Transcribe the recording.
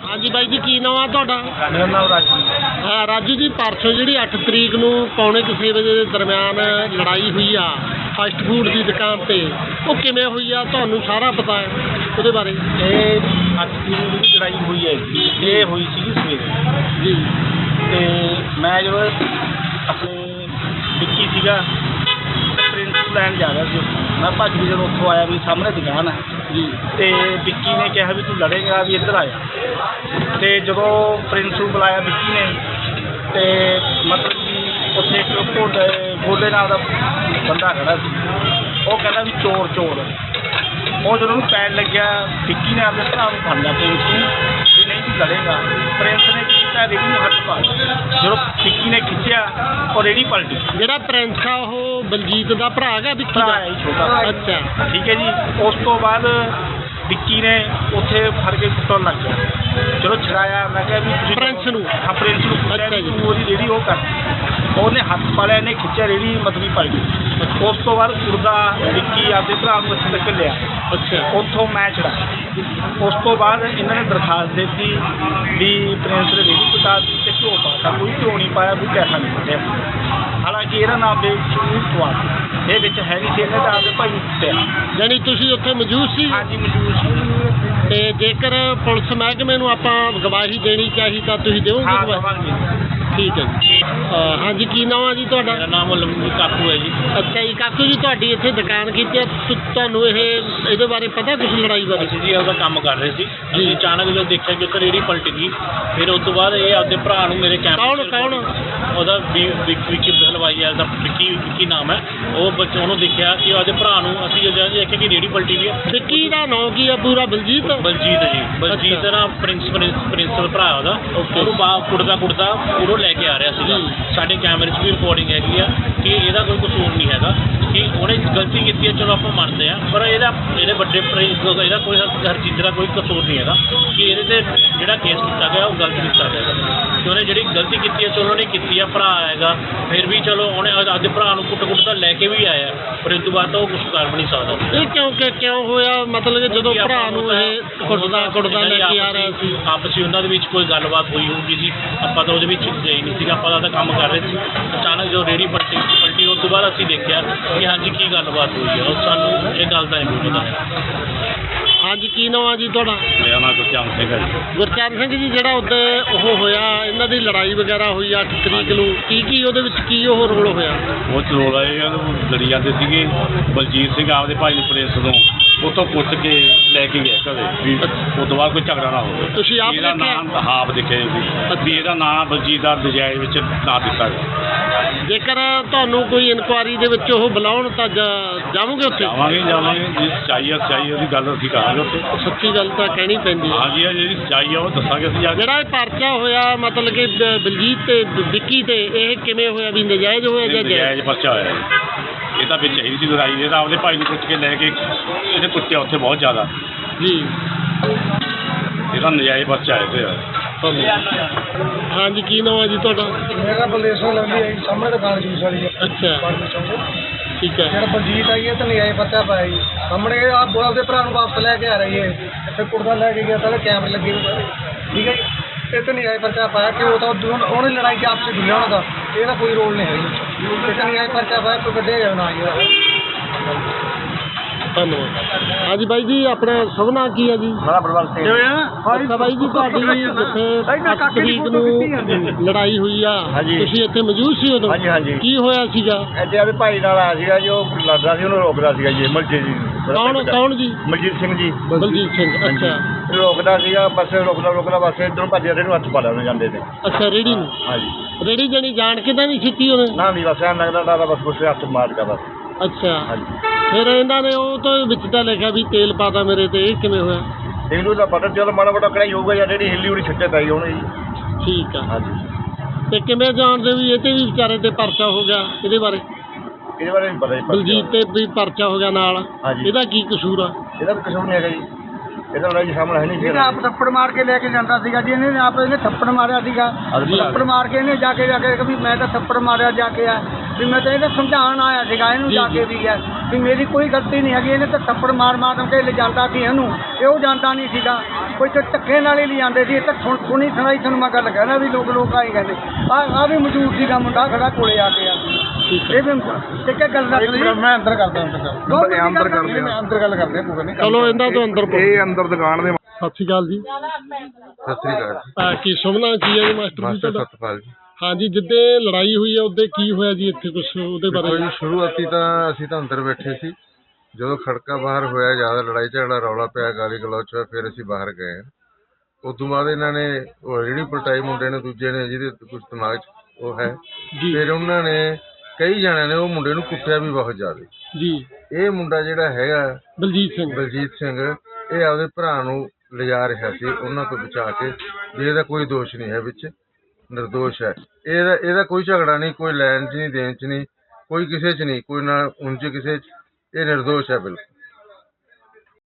ਹਾਂਜੀ ਬਾਈ ਜੀ ਕੀ ਨਾਮ ਆ ਤੁਹਾਡਾ? ਮੇਰਾ ਨਾਮ ਰਾਜੂ ਹਾਂ। ਰਾਜੂ ਜੀ ਪਰਸੋਂ ਜਿਹੜੀ 8 ਤਰੀਕ ਨੂੰ ਪੌਣੇ ਕੁ ਛੇ ਵਜੇ ਦੇ ਦਰਮਿਆਨ ਲੜਾਈ ਹੋਈ ਆ। ਫਾਸਟ ਫੂਡ ਦੀ ਦੁਕਾਨ ਤੇ। ਉਹ ਕਿਵੇਂ ਹੋਈ ਆ ਤੁਹਾਨੂੰ ਸਾਰਾ ਪਤਾ ਹੈ ਉਹਦੇ ਬਾਰੇ। ਇਹ ਅੱਜ ਦੀ ਜਿਹੜੀ ਲੜਾਈ ਹੋਈ ਹੈ ਜੀ, ਇਹ ਹੋਈ ਸੀ ਸਵੇਰੇ। ਜੀ। ਤੇ ਮੈਂ ਜਦੋਂ ਆਪਣੇ ਵਿੱਕੀ ਸੀਗਾ ਪ੍ਰਿੰਸ ਲੈਣ ਜਾ ਰਿਹਾ ਸੀ ਮੈਂ ਭੱਜ ਕੇ ਜਦੋਂ ਉੱਥੋਂ ਆਇਆ ਵੀ ਸਾਹਮਣੇ ਦੁਕਾਨ ਹੈ। ਜੀ। ਤੇ ਵਿੱਕੀ ਨੇ ਕਿਹਾ ਵੀ ਤੂੰ ਲੜੇਗਾ ਵੀ ਇੱਧਰ ਆਇਆ ਤੇ ਜਦੋਂ ਪ੍ਰਿੰਸ ਨੂੰ ਬੁਲਾਇਆ ਵਿੱਕੀ ਨੇ ਤੇ ਮਤਲਬ ਉੱਥੇ ਇੱਕ ਭੋਲੇ ਭੋਲੇ ਨਾਲ ਦਾ ਬੰਦਾ ਖੜਾ ਸੀ। ਉਹ ਕਹਿੰਦਾ ਵੀ ਚੋਰ ਚੋਰ। ਉਹ ਜਦੋਂ ਉਹਨੂੰ ਪੈਣ ਲੱਗਿਆ ਵਿੱਕੀ ਨੇ ਆਪਣੇ ਭਰਾ ਨੂੰ ਫੜ ਲਿਆ ਪ੍ਰਿੰਸ ਨੂੰ ਵੀ ਨਹੀਂ ਤੂੰ ਲੜੇਗਾ। ਪ੍ਰਿੰਸ ਨੇ ਕੀ ਕੀਤਾ? ਰੇੜੀ ਨੂੰ ਹੱਥ ਪਾ ਲਿਆ। ਜਦੋਂ ਵਿੱਕੀ ਨੇ ਖਿੱਚਿਆ ਉਹ ਰੇੜੀ ਪਲਟੀ। ਜਿਹੜਾ ਪ੍ਰਿੰਸ ਆ ਉਹ ਬਲਜੀਤ ਦਾ ਭਰਾ ਹੈਗਾ ਵਿੱਕੀ ਭਰਾ ਦਾ ਹੈ ਜੀ ਛੋਟਾ ਅੱਛਾ। ਠੀਕ ਹੈ ਜੀ। ਉਸ ਤੋਂ ਬਾਅਦ ਵਿੱਕੀ ਨੇ ਉੱਥੇ ਫੜ ਕੇ ਕੁੱਟਣ ਲੱਗ ਗਿਆ। ਚਲੋ ਛੜਾਇਆ ਮੈਂ ਕਿਹਾ ਵੀ ਤੁਸੀਂ ਪ੍ਰਿੰਸ ਨੂੰ? ਹਾਂ ਪ੍ਰਿੰਸ ਨੂੰ ਅੱਛਾ ਜੀ। ਉਹਦੀ ਰੇੜੀ ਉਹ ਕਰ ਉਹਨੇ ਹੱਥ ਪਾਲਿਆ ਇਹਨੇ ਖਿੱਚਿਆ ਰੇੜੀ ਮਤਲਬ ਪੜ ਗਈ ਉਸ ਤੋਂ ਬਾਅਦ ਕੁਰਦਾ ਵਿੱਕੀ ਆਪਦੇ ਭਰਾ ਨੂੰ ਇੱਥੇ ਤੱਕ ਲਿਆ। ਅੱਛਾ। ਉੱਥੋਂ ਮੈਂ ਛੜਾ ਉਸ ਤੋਂ ਬਾਅਦ ਇਹਨਾਂ ਨੇ ਦਰਖਾਸਤ ਦਿੱਤੀ ਵੀ ਪ੍ਰਿੰਸ ਨੇ ਰੇੜੀ ਤੇ ਘਿਓ ਪਾਤਾ ਕੋਈ ਘਿਓ ਨਹੀਂ ਪਾਇਆ ਕੋਈ ਪੈਸਾ ਨਹੀਂ ਕੁੱਟਿਆ ਹਾਲਾਂਕਿ ਇਹਦਾ ਨਾਮ ਬੇਸ਼ੂਰ ਸਵਾਦ ਇਹ ਵਿੱਚ ਹੈ ਨਹੀਂ ਸੀ ਇਹਨੇ ਤਾਂ ਆਪਦੇ ਭਾਈ ਨੂੰ ਕੁੱਟਿਆ ਯਾਨੀ ਤੁਸੀਂ ਉੱਥੇ ਮੌਜੂਦ ਸੀ? ਹਾਂਜੀ ਮੌਜੂਦ ਸੀ। ਤੇ ਜੇਕਰ ਪੁਲਿਸ ਮਹਿਕਮੇ ਨੂੰ ਆਪਾਂ ਗਵਾਹੀ ਦੇਣੀ ਚਾਹੀ ਤਾਂ ਤੁਸੀਂ ਦਿਓਗੇ ਹਾਂ ਗਵਾਹੀ? ਦਵਾਂਗੇ। ਠੀਕ ਹੈ ਜੀ। ਅਹ ਹਾਂਜੀ ਕੀ ਨਾਮ ਆ ਜੀ ਤੁਹਾਡਾ? ਮੇਰਾ ਨਾਮ ਲੰਬੂ ਕਾਕੂ ਹੈ ਜੀ। ਅੱਛਾ ਜੀ ਕਾਕੂ ਜੀ ਤੁਹਾਡੀ ਇੱਥੇ ਦੁਕਾਨ ਕੀਤੀ ਹੈ? ਤੁ- ਤੁਹਾਨੂੰ ਇਹ ਇਹਦੇ ਬਾਰੇ ਪਤਾ ਕੁਝ ਲੜਾਈ ਬਾਰੇ? ਅਸੀਂ ਜੀ ਆਪਦਾ ਕੰਮ ਕਰ ਰਹੇ ਸੀ। ਜੀ। ਅਸੀਂ ਅਚਾਨਕ ਜਦੋਂ ਦੇਖਿਆ ਕਿ ਉੱਥੇ ਰੇੜੀ ਪਲਟ ਗਈ ਫਿਰ ਉਸ ਤੋਂ ਬਾਅਦ ਇਹ ਆਪਦੇ ਭਰਾ ਨੂੰ ਮੇਰੇ ਕੈਮਰੇ ਕੌਣ- ਕੌਣ? ਉਹਦਾ ਵੀ- ਵਿੱਕੀ ਵਿੱਕੀ ਹਲਵਾਈ ਹੈ ਦਾ ਵਿੱਕੀ ਵਿੱਕੀ ਨਾਮ ਹੈ। ਉਹ ਬੱਚੇ ਉਹਨੂੰ ਦੇਖਿਆ ਕਿ ਉਹਦੇ ਭਰਾ ਨੂੰ ਅਸੀਂ ਜਦੋਂ ਦੇਖਿਆ ਕਿ ਰੇੜੀ ਪਲਟੀ ਵੀ ਹੈ। ਵਿੱਕੀ ਦਾ ਨਾਂ ਕੀ ਆ ਪੂਰਾ ਬਲਜੀਤ? ਬਲਜੀਤ ਜੀ। ਬਲਜੀਤ। ਨਾ ਪ੍ਰਿੰਸ ਪ੍ਰਿੰਸੀਪਲ ਭਰਾ ਉਹਦਾ. ਉਹਨੂੰ ਬਾ ਕੁੜਦਾ ਕੁੜਦਾ ਉਰੋਂ ਲੈ ਕੇ ਆ ਰਿਹਾ ਸੀਗਾ। ਸਾਡੇ ਕੈਮਰੇ 'ਚ ਵੀ ਰਿਕਾਰਡਿੰਗ ਹੈਗੀ ਆ ਕਿ ਇਹਦਾ ਕੋਈ ਕਸੂਰ ਨਹੀਂ ਹੈਗਾ। ਕਿ ਉਹਨੇ ਗਲਤੀ ਕੀਤੀ ਹੈ ਚਲੋ ਆਪਾਂ ਮੰਨਦੇ ਆ ਪਰ ਇਹਦਾ ਇਹਦੇ ਵੱਡੇ ਪ੍ਰਿੰਸ ਇਹਦਾ ਕੋਈ ਹਰ ਚੀਜ਼ ਦਾ ਕੋਈ ਕਸੂਰ ਨਹੀਂ ਹੈਗਾ ਕਿ ਇਹਦੇ ਤੇ ਜਿਹੜਾ ਕੇਸ ਕੀਤਾ ਗਿਆ ਉਹ ਗਲਤ ਕੀਤਾ ਗਿਆ। ਕਿ ਉਹਨੇ ਜਿਹੜੀ ਗਲਤੀ ਕੀਤੀ ਹੈ ਚਲੋ ਉਹਨੇ ਕੀਤੀ ਆ ਭਰਾ ਹੈਗਾ। ਫਿਰ ਵੀ ਚਲੋ ਉਹਨੇ ਆਪਦੇ ਭਰਾ ਨੂੰ ਕੁੱਟ ਕੁੱਟ ਤਾਂ ਲੈ ਕੇ ਵੀ ਆਇਆ ਪਰ ਇਸ ਤੋਂ ਬਾਅਦ ਤਾਂ ਉਹ ਕੁਝ ਕਰ ਵੀ ਨਹੀਂ ਸਕਦਾ। ਇਹ ਕਿਉਂ ਕਿ ਕਿਉਂ ਹੋਇਆ? ਮਤਲਬ ਜਦੋਂ ਭਰਾ ਨੂੰ ਤਾਂ- ਇਹ ਕੁੱਟਦਾ ਕੁੱਟਦਾ ਲੈ ਕੇ ਆ ਰਿਹਾ ਸੀ। ਆਪਸੀ ਉਹਨਾਂ ਦੇ ਵਿੱਚ ਕੋਈ ਗੱਲਬਾਤ ਹੋਈ ਹੋਊਗੀ ਜੀ। ਆਪਾਂ ਤਾਂ ਉਹਦੇ ਵਿੱਚ ਗਏ ਨਹੀਂ ਸੀਗਾ ਆਪਾਂ ਤਾਂ ਕੰਮ ਕਰ ਰਹੇ ਸੀ। ਅਚਾਨਕ ਜੋ ਰੇੜੀ ਪਲਟੀ ਉਸ ਤੋਂ ਬਾਅਦ ਅਸੀਂ ਦੇਖਿਆ ਕਿ ਹਾਂਜੀ ਕੀ ਗੱਲਬਾਤ ਹੋਈ ਹੈ। ਉਹ ਸਾਨੂੰ ਇਹ ਗੱਲ ਦਾ ਨਹੀਂ ਪਤਾ ਹੈ ਹਾਂਜੀ ਕੀ ਨਾਮ ਆ ਜੀ ਤੁਹਾਡਾ? ਮੇਰਾ ਨਾਮ ਗੁਰਚਰਨ ਸਿੰਘ ਹੈ ਜੀ। ਗੁਰਚਰਨ ਸਿੰਘ ਜੀ ਜਿਹੜਾ ਉੱਤੇ ਉਹ ਹੋਇਆ ਇਹਨਾਂ ਦੀ ਲੜਾਈ ਵਗੈਰਾ ਹੋਈ 8 ਤਰੀਕ ਨੂੰ। ਕੀ ਕੀ ਉਹਦੇ ਵਿੱਚ ਕੀ ਉਹ ਰੋਲ ਹੋਇਆ? ਉਹ ਚਰੋਲ ਆਏ ਆ ਉਹ ਲੜੀ ਜਾਂਦੇ ਸੀਗੇ। ਬਲਜੀਤ ਸਿੰਘ ਆਪਦੇ ਭਾਈ ਨੂੰ ਪੁਲਿਸ ਤੋਂ ਉੱਥੋਂ ਪੁੱਛ ਕੇ ਲੈ ਕੇ ਗਏ ਘਰੇ ਵੀ ਤੋਂ ਬਾਅਦ ਕੋਈ ਝਗੜਾ ਨਾ ਹੋਵੇ। ਤੁਸੀਂ ਆਪ ਇਹਦਾ ਦੇਖਿਆ? ਨਾਮ ਹਾਪ ਦੇਖਿਆ ਜੀ। ਵੀ ਇਹਦਾ ਨਾਮ ਬਲਜੀਤ ਦਾ ਨਜਾਇਜ਼ ਵਿੱਚ ਨਾ ਦਿੱਤਾ ਗਿਆ। ਜੇਕਰ ਤੁਹਾਨੂੰ ਕੋਈ ਇਨਕੁਆਰੀ ਦੇ ਵਿੱਚ ਉਹ ਬੁਲਾਉਣ ਤਾਂ ਜਾ- ਜਾਵੋਗੇ ਉੱਥੇ? ਜਾਵਾਂਗੇ ਜਾਵਾਂਗੇ। ਜੇ ਸੱਚਾਈ ਆ ਸੱਚਾਈ ਉਹਦੀ ਗੱਲ ਅਸੀਂ ਕਰਾਂਗੇ ਉੱਥੇ। ਸੱਚੀ ਗੱਲ ਤਾਂ ਕਹਿਣੀ ਪੈਂਦੀ ਹੈ। ਹਾਂਜੀ ਆ ਜਿਹੜੀ ਸੱਚਾਈ ਆ ਉਹ ਦੱਸਾਂਗੇ ਅਸੀਂ ਜਾ ਕੇ। ਜਿਹੜਾ ਇਹ ਪਰਚਾ ਹੋਇਆ ਮਤਲਬ ਕਿ ਬ- ਬਲਜੀਤ ਤੇ ਵਿੱਕੀ ਤੇ ਇਹ ਕਿਵੇਂ ਹੋਇਆ? ਵੀ ਨਜਾਇਜ਼ ਹੋਇਆ ਜਾਂ ਜਾਇਜ਼ ਨਜਾਇਜ਼ ਪਰਚਾ ਹੋਇਆ ਜੀ। ਇਹ ਤਾਂ ਵਿੱਚ ਹੀ ਸੀ ਲੜਾਈ ਇਹ ਤਾਂ ਆਪਦੇ ਭਾਈ ਨੂੰ ਪੁੱਛ ਕੇ ਲੈ ਕੇ ਇਹਨੇ ਕੁੱਟਿਆ ਉੱਥੇ ਬਹੁਤ ਜ਼ਿਆਦਾ। ਜੀ। ਇਹ ਤਾਂ ਨਜਾਇਜ਼ ਪਰਚਾ ਹੈ ਤੇ ਹਾਂਜੀ ਕੀ ਨਾਮ ਹੈ ਜੀ ਤੁਹਾਡਾ? ਮੇਰਾ ਬਲਦੇਸ਼ਵਰ ਲੰਬੀ ਹੈ ਜੀ, ਸਾਹਮਣੇ ਦੁਕਾਨ ਜੂਸ ਵਾਲੀ ਹੈ। ਅੱਛਾ। ਠੀਕ ਹੈ। ਜਿਹੜਾ ਬਲਜੀਤ ਆਈ ਹੈ ਤਾਂ ਨਜਾਇਜ਼ ਪੱਤਾ ਪਾਇਆ ਜੀ। ਸਾਹਮਣੇ ਆਪ ਬੋਲ ਦੇ ਭਰਾ ਨੂੰ ਵਾਪਸ ਲੈ ਕੇ ਆ ਰਹੀ ਹੈ। ਤੇ ਕੁੜਦਾ ਲੈ ਕੇ ਗਿਆ ਤਾਂ ਕੈਮਰੇ ਲੱਗੇ ਹੋਏ। ਠੀਕ ਹੈ ਜੀ। ਇਹ ਤਾਂ ਨਜਾਇਜ਼ ਪਰਚਾ ਪਾਇਆ ਕਿ ਉਹ ਤਾਂ ਉਹਨੇ ਲੜਾਈ ਚ ਆਪਸੇ ਉਹਨਾਂ ਦਾ ਇਹਦਾ ਕੋਈ ਰੋਲ ਨਹੀਂ ਹੈ ਜੀ। ਕੋਈ ਵੱਡੇ। ਧੰਨਵਾਦ। ਹਾਂਜੀ ਬਾਈ ਜੀ ਆਪਣਾ ਸ਼ੁਭ ਕੀ ਹੈ ਜੀ? ਬੜਾ ਬਲਵੰਤ ਸਿੰਘ ਅੱਛਾ ਬਾਈ ਜੀ ਤੁਹਾਡੀ ਜਿੱਥੇ 8 ਤਰੀਕ ਨੂੰ ਲੜਾਈ ਹੋਈ ਆ। ਹਾਂਜੀ। ਤੁਸੀਂ ਇੱਥੇ ਮੌਜੂਦ ਸੀ ਉਦੋਂ? ਹਾਂਜੀ, ਹਾਂਜੀ। ਕੀ ਹੋਇਆ ਸੀਗਾ? ਇੱਥੇ ਆਵੇ ਭਾਈ ਨਾਲ ਆਇਆ ਸੀਗਾ ਜੀ ਉਹ ਲੜਦਾ ਸੀ ਉਹਨੂੰ ਰੋਕਦਾ ਸੀਗਾ ਜੀ ਮਲਜੀਤ ਜੀ ਕੌਣ ਕੌਣ ਜੀ? ਮਲਜੀਤ ਸਿੰਘ ਜੀ। ਬਲਜੀਤ ਸਿੰਘ। ਅੱਛਾ। ਰੋਕਦਾ ਸੀਗਾ ਬਸ ਰੋਕਦਾ ਰੋਕਦਾ ਬਸ ਇਧਰੋਂ ਭੱਜਿਆ ਤੇ ਇਹਨੂੰ ਹੱਥ ਪਾ ਲੈਣੇ ਜਾਂਦੇ ਤੇ। ਅੱਛਾ ਰੇੜੀ ਨੂੰ? ਹਾਂਜੀ। ਰੇੜੀ ਜਣੀ ਜਾਣ ਕੇ ਤਾਂ ਨਹੀਂ ਛਿੱਤੀ ਉਹਨੇ? ਨਾ ਨਹੀਂ ਬਸ ਐਂ ਲੱਗਦਾ ਡਾਦਾ ਬਸ ਕੁਛ ਹੱਥ ਮਾਰ ਕੇ ਬਸ। ਅੱਛਾ। ਹਾਂਜੀ। ਫਿਰ ਇਹਨਾਂ ਨੇ ਉਹ ਤੋਂ ਵਿੱਚ ਤਾਂ ਲਿਖਿਆ ਵੀ ਤੇਲ ਪਾਤਾ ਮੇਰੇ ਤੇ ਇਹ ਕਿਵੇਂ ਹੋਇਆ? ਇਹਨੂੰ ਤਾਂ ਪਤਾ ਚੱਲ ਮਾੜਾ ਮੋਟਾ ਕੜਾਈ ਹੋਊਗਾ ਜਾਂ ਜਿਹੜੀ ਹਿੱਲੀ ਉੜੀ ਛੱਟੇ ਪਈ ਉਹਨੇ ਜੀ। ਠੀਕ ਆ। ਹਾਂਜੀ। ਤੇ ਕਿਵੇਂ ਜਾਣਦੇ ਵੀ ਇਹ ਤੇ ਵੀ ਵਿਚਾਰੇ ਤੇ ਪਰਚਾ ਹੋ ਗਿਆ ਇਹਦੇ ਬਾਰੇ? ਇਹਦੇ ਬਾਰੇ ਨਹੀਂ ਪਤਾ ਜੀ ਬਲਜੀਤ ਤੇ ਵੀ ਪਰਚਾ ਹੋ ਗਿਆ ਨਾਲ। ਹਾਂਜੀ। ਇਹਦਾ ਕੀ ਕਸੂਰ ਆ? ਇਹਦਾ ਵੀ ਕਸੂਰ ਨਹੀਂ ਹੈਗਾ ਜੀ। ਇਹਦਾ ਲੜਾਈ ਸਾਹਮਣੇ ਹੈ ਨਹੀਂ ਇਹਨੇ ਆਪ ਥੱਪੜ ਮਾਰ ਕੇ ਲੈ ਕੇ ਜਾਂਦਾ ਸੀਗਾ ਜੀ ਇਹਨੇ ਆਪ ਇਹਨੇ ਥੱਪੜ ਮਾਰਿਆ ਸੀਗਾ। ਥੱਪੜ ਮਾਰ ਕੇ ਇਹਨੇ ਜਾ ਕੇ ਜਾ ਕੇ ਕਿ ਵੀ ਮੈਂ ਤਾਂ ਥੱਪੜ ਮਾਰਿਆ ਜਾ ਕੇ ਆ। ਵੀ ਮੈਂ ਤਾਂ ਇਹਨੇ ਸਮਝਾਉਣ ਆਇਆ ਸੀਗਾ ਇਹਨੂੰ ਜੀ। ਕੇ ਵੀ ਆ। ਵੀ ਮੇਰੀ ਕੋਈ ਗਲਤੀ ਨਹੀਂ ਹੈਗੀ ਇਹਨੇ ਤਾਂ ਥੱਪੜ ਮਾਰ ਮਾਰ ਕੇ ਲੈ ਜਾਂਦਾ ਸੀ ਇਹਨੂੰ। ਇਹ ਉਹ ਜਾਂਦਾ ਨਹੀਂ ਸੀਗਾ। ਕੋਈ ਤੇ ਧੱਕੇ ਨਾਲ ਹੀ ਲੈ ਜਾਂਦੇ ਸੀ। ਇਹ ਤਾਂ ਸੁਣ ਸੁਣੀ ਸੁਣਾਈ ਤੁਹਾਨੂੰ ਮੈਂ ਗੱਲ ਕਹਿਣਾ ਵੀ ਲੋਕ ਲੋਕ ਆਈ ਕਹਿੰਦੇ। ਆ ਆ ਵੀ ਮੌਜੂਦ ਸੀਗਾ ਮੁੰਡਾ ਖੜਾ ਕੋਲੇ ਆ ਕੇ ਆ। ਠੀਕ ਇਹ ਵੀ ਇੱਕ ਇੱਕ ਗੱਲ ਰੱਖ ਲਈ। ਮੈਂ ਅੰਦਰ ਕਰਦਾ ਅੰਦਰ ਇਹ ਅੰਦਰ ਕਰਦੇ ਮੈਂ ਅੰਦਰ ਗੱਲ ਕਰਦੇ ਕੋਈ ਨਹੀਂ। ਚਲੋ ਇਹਨਾਂ ਤੋਂ ਅੰਦਰ ਪਾਓ। ਇਹ ਅੰਦਰ ਦੁਕਾਨ ਦੇ ਸਤਿ ਸ਼੍ਰੀ ਅਕਾਲ ਜੀ। ਸਤਿ ਸ੍ਰੀ ਅਕਾਲ। ਅਹ ਕੀ ਸੁਭਨਾ ਕੀ ਹੈ ਜੀ ਮਾਸਟਰ ਜੀ ਮਾਸਟਰ ਤੁਹਾਡਾ? ਸਤਪਾਲ ਜੀ। ਹਾਂਜੀ ਜਿੱਦੇ ਲੜਾਈ ਹੋਈ ਹੈ ਉਹਦੇ ਕੀ ਹੋਇਆ ਜੀ ਇੱਥੇ ਕੁਝ ਉਹਦੇ ਦੇਖੋ ਬਾਰੇ ਜੀ ਸ਼ੁਰੂਆਤੀ ਤਾਂ ਅਸੀਂ ਤਾਂ ਅੰਦਰ ਬੈਠੇ ਸੀ। ਜਦੋਂ ਖੜਕਾ ਬਾਹਰ ਹੋਇਆ ਜ਼ਿਆਦਾ ਲੜਾਈ ਝਗੜਾ ਰੌਲਾ ਪਿਆ ਗਾਲੀ ਗਲੋਚ ਹੋਇਆ ਫਿਰ ਅਸੀਂ ਬਾਹਰ ਗਏ। ਉਸ ਤੋਂ ਬਾਅਦ ਇਹਨਾਂ ਨੇ ਉਹ ਰੇੜੀ ਪਲਟਾਈ ਮੁੰਡੇ ਨੇ ਦੂਜੇ ਨੇ ਜਿਹਦੇ ਕੁਝ ਦਿਮਾਗ 'ਚ ਉਹ ਹੈ ਜੀ। ਫਿਰ ਉਹਨਾਂ ਨੇ ਕਈ ਜਣਿਆਂ ਨੇ ਉਹ ਮੁੰਡੇ ਨੂੰ ਕੁੱਟਿਆ ਵੀ ਬਹੁਤ ਜ਼ਿਆਦਾ। ਜੀ। ਇਹ ਮੁੰਡਾ ਜਿਹੜਾ ਹੈਗਾ ਬਲਜੀਤ ਸਿੰਘ। ਬਲਜੀਤ ਸਿੰਘ ਇਹ ਆਪਦੇ ਭਰਾ ਨੂੰ ਲਿਜਾ ਰਿਹਾ ਸੀ ਉਹਨਾਂ ਤੋਂ ਬਚਾ ਕੇ ਵੀ ਇਹਦਾ ਕੋਈ ਦੋਸ਼ ਨਹੀਂ ਹੈ ਵਿੱਚ ਨਿਰਦੋਸ਼ ਹੈ। ਇਹਦਾ ਇਹਦਾ ਕੋਈ ਝਗੜਾ ਨਹੀਂ ਕੋਈ ਲੈਣ 'ਚ ਨਹੀਂ ਦੇਣ 'ਚ ਨਹੀਂ ਕੋਈ ਕਿਸੇ 'ਚ ਨਹੀਂ ਕੋਈ ਨਾ ਉਂਝ ਕਿਸੇ 'ਚ ਇਹ ਨਿਰਦੋਸ਼ ਹੈ ਬਿਲਕੁਲ।